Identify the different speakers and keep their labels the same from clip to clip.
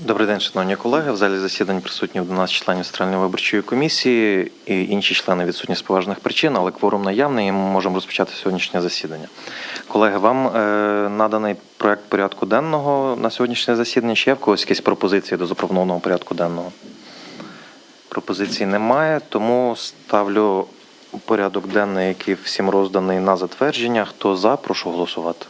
Speaker 1: Добрий день, шановні колеги. В залі засідань присутні 11 членів Центральної виборчої комісії і інші члени відсутні з поважних причин, але кворум наявний, і ми можемо розпочати сьогоднішнє засідання. Колеги, вам е, наданий проект порядку денного на сьогоднішнє засідання. Чи є в когось якісь пропозиції до запропонованого порядку денного? Пропозицій немає, тому ставлю порядок денний, який всім розданий на затвердження. Хто за, прошу голосувати.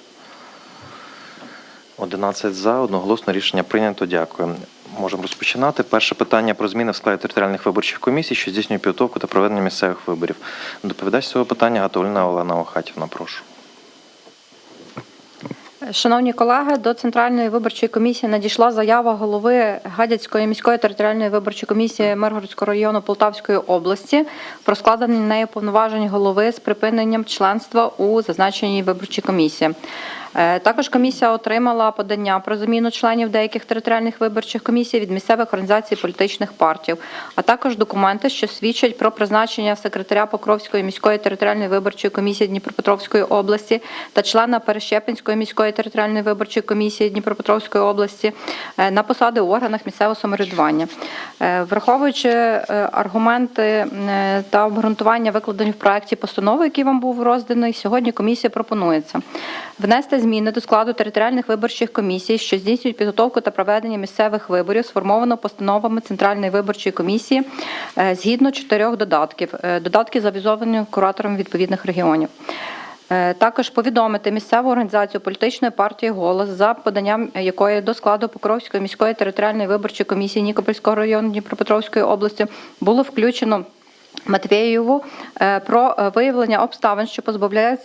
Speaker 1: 11 за, одноголосно рішення прийнято. Дякую. Можемо розпочинати. Перше питання про зміни в складі територіальних виборчих комісій, що здійснює підготовку та проведення місцевих виборів. Доповідач цього питання Гатовліна Олена Охатівна. Прошу.
Speaker 2: Шановні колеги, до Центральної виборчої комісії надійшла заява голови Гадяцької міської територіальної виборчої комісії Миргородського району Полтавської області про складені нею повноважень голови з припиненням членства у зазначеній виборчій комісії. Е, Також комісія отримала подання про заміну членів деяких територіальних виборчих комісій від місцевих організацій політичних партій, а також документи, що свідчать про призначення секретаря Покровської міської територіальної виборчої комісії Дніпропетровської області та члена Перещепинської міської територіальної виборчої комісії Дніпропетровської області е, на посади в органах місцевого самоврядування. Е, Враховуючи аргументи та обґрунтування викладені в проекті постанови, який вам був розданий, сьогодні комісія пропонується внести зміни до складу територіальних виборчих комісій, що здійснюють підготовку та проведення місцевих виборів, сформовано постановами Центральної виборчої комісії е, згідно чотирьох додатків. Е, Додатки завізовані куратором відповідних регіонів. Е, Також повідомити місцеву організацію політичної партії Голос за поданням якої до складу Покровської міської територіальної виборчої комісії Нікопольського району Дніпропетровської області було включено Матвєєву е, про виявлення обставин, що позбавляють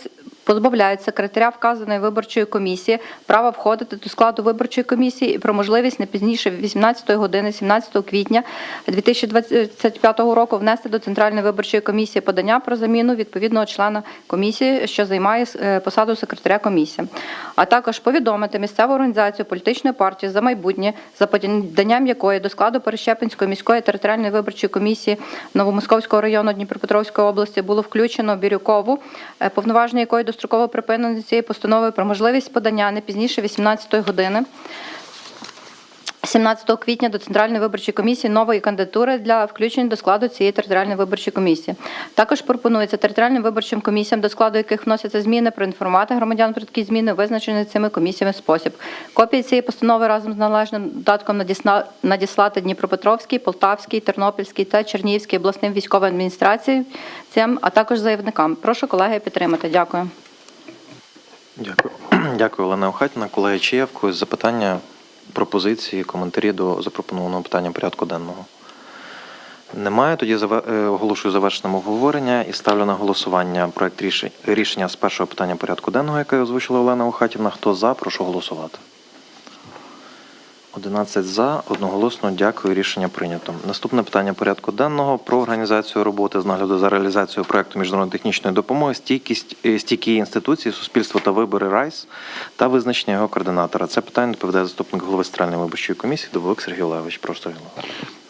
Speaker 2: позбавляють секретаря вказаної виборчої комісії права входити до складу виборчої комісії і про можливість не пізніше 18 години 17 квітня 2025 року внести до Центральної виборчої комісії подання про заміну відповідного члена комісії, що займає е, посаду секретаря комісії, а також повідомити місцеву організацію політичної партії за майбутнє, за поданням якої до складу Перещепинської міської територіальної виборчої комісії Новомосковського району Дніпропетровської області було включено Бірюкову, е, повноваження якої достроково припинено цією постановою про можливість подання не пізніше 18 години. 17 квітня до Центральної виборчої комісії нової кандидатури для включення до складу цієї територіальної виборчої комісії. Також пропонується територіальним виборчим комісіям, до складу яких вносяться зміни, проінформувати громадян про такі зміни, визначений цими комісіями спосіб. Копії цієї постанови разом з належним додатком надіслати Дніпропетровській, Полтавській, Тернопільській та Чернігівській обласним військовим адміністраціям, а також заявникам. Прошу колеги підтримати. Дякую.
Speaker 1: Дякую. Дякую, Олена Охатіна. Колеги, чи є в когось запитання, пропозиції, коментарі до запропонованого питання порядку денного? Немає. Тоді е, оголошую завершеним обговорення і ставлю на голосування проект рішення з першого питання порядку денного, яке озвучила Олена Охатівна. Хто за, прошу голосувати. 11 за, одноголосно дякую. Рішення прийнято. Наступне питання порядку денного про організацію роботи з нагляду за реалізацією проекту міжнародної технічної допомоги, стійкість е, стійкі інституції, суспільство та вибори РАЙС та визначення його координатора. Це питання доповідає заступник голови Центральної виборчої комісії Доволик Сергій Олегович. Прошу.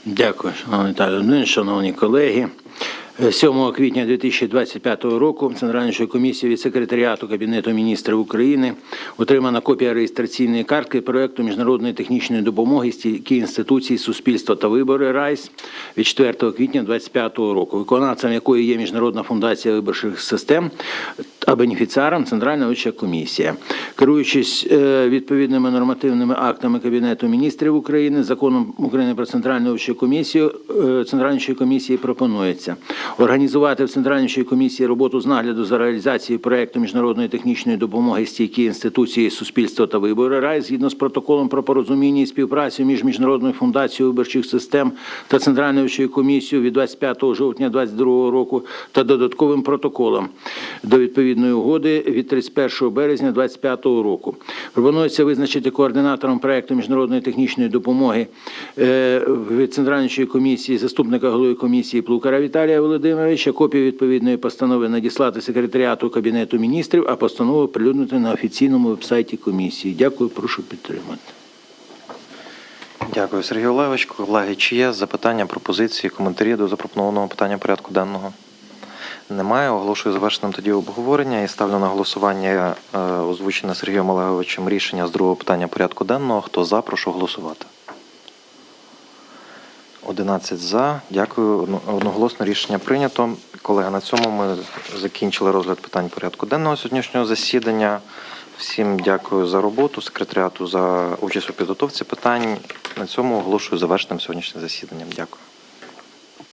Speaker 3: Дякую, шановний Володимирович, шановні колеги. Е, 7 квітня 2025 року Центральною комісією від секретаріату Кабінету міністрів України отримана копія реєстраційної картки проекту міжнародної технічної допомоги стійкі інституції суспільства та вибори РАЙС від 4 квітня 2025 року, виконавцем якої є Міжнародна фундація виборчих систем а бенефіціаром Центральна виборча комісія. Керуючись е, відповідними нормативними актами Кабінету міністрів України, законом України про Центральну виборчу комісію, е, Центральної комісії пропонується організувати в Центральній комісії роботу з нагляду за реалізацією проекту міжнародної технічної допомоги стійкі інституції суспільства та вибори РАЙ згідно з протоколом про порозуміння і співпрацю між Міжнародною фундацією виборчих систем та Центральною комісією від 25 жовтня 2022 року та додатковим протоколом до відповідної угоди від 31 березня 2025 року. Пропонується визначити координатором проекту міжнародної технічної допомоги е, від Центральної комісії заступника голови комісії Плукара Віталія Володимировича. Копію відповідної постанови надіслати секретаріату Кабінету міністрів, а постанову оприлюднити на офіційному вебсайті комісії. Дякую, прошу підтримати.
Speaker 1: Дякую, Сергій Олегович. Колеги, чи є запитання, пропозиції, коментарі до запропонованого питання порядку денного? Немає. Оголошую завершеним тоді обговорення і ставлю на голосування е, озвучене Сергієм Олеговичем рішення з другого питання порядку денного. Хто за, прошу голосувати. 11 за. Дякую. Одно- Одноголосно рішення прийнято. Колеги, на цьому ми закінчили розгляд питань порядку денного сьогоднішнього засідання. Всім дякую за роботу, секретаріату за участь у підготовці питань. На цьому оголошую завершеним сьогоднішнє засідання. Дякую.